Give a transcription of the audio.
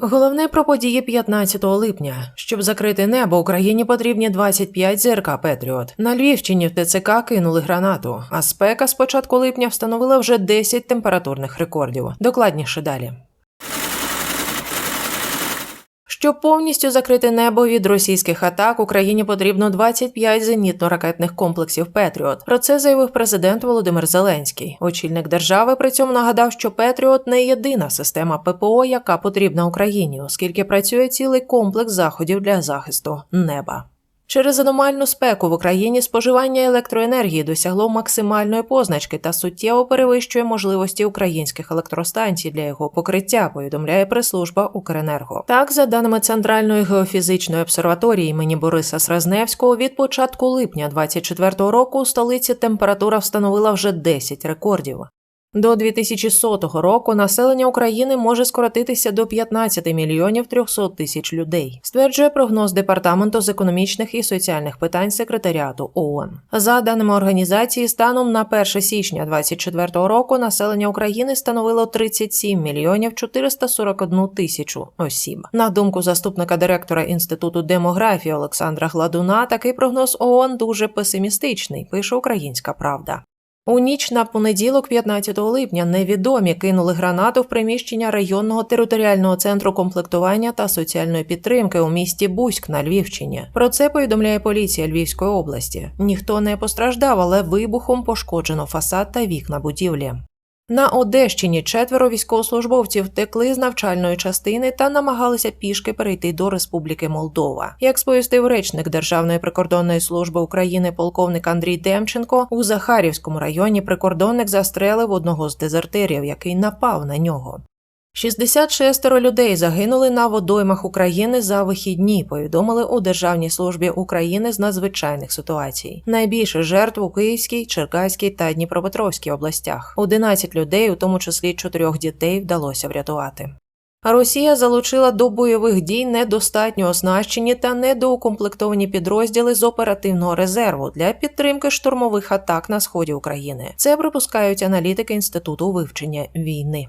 Головне про події 15 липня. Щоб закрити небо, Україні потрібні 25 зірка Петріот. На Львівщині в ТЦК кинули гранату, а спека з початку липня встановила вже 10 температурних рекордів. Докладніше далі. Щоб повністю закрити небо від російських атак, Україні потрібно 25 зенітно-ракетних комплексів Петріот. Про це заявив президент Володимир Зеленський. Очільник держави при цьому нагадав, що Петріот не єдина система ППО, яка потрібна Україні, оскільки працює цілий комплекс заходів для захисту неба. Через аномальну спеку в Україні споживання електроенергії досягло максимальної позначки та суттєво перевищує можливості українських електростанцій для його покриття. Повідомляє прес-служба Укренерго. Так, за даними Центральної геофізичної обсерваторії імені Бориса Сразневського, від початку липня 2024 року у столиці температура встановила вже 10 рекордів. До 2100 року населення України може скоротитися до 15 мільйонів 300 тисяч людей, стверджує прогноз департаменту з економічних і соціальних питань секретаріату ООН. За даними організації, станом на 1 січня 2024 року населення України становило 37 мільйонів 441 тисячу осіб. На думку заступника директора інституту демографії Олександра Гладуна, такий прогноз ООН дуже песимістичний. Пише Українська Правда. У ніч на понеділок, 15 липня, невідомі кинули гранату в приміщення районного територіального центру комплектування та соціальної підтримки у місті Буськ на Львівщині. Про це повідомляє поліція Львівської області. Ніхто не постраждав, але вибухом пошкоджено фасад та вікна будівлі. На Одещині четверо військовослужбовців втекли з навчальної частини та намагалися пішки перейти до Республіки Молдова. Як сповістив речник Державної прикордонної служби України полковник Андрій Демченко, у Захарівському районі прикордонник застрелив одного з дезертирів, який напав на нього. 66 людей загинули на водоймах України за вихідні. Повідомили у Державній службі України з надзвичайних ситуацій. Найбільше жертв у Київській, Черкаській та Дніпропетровській областях. 11 людей, у тому числі чотирьох дітей, вдалося врятувати. Росія залучила до бойових дій недостатньо оснащені та недоукомплектовані підрозділи з оперативного резерву для підтримки штурмових атак на сході України. Це припускають аналітики інституту вивчення війни.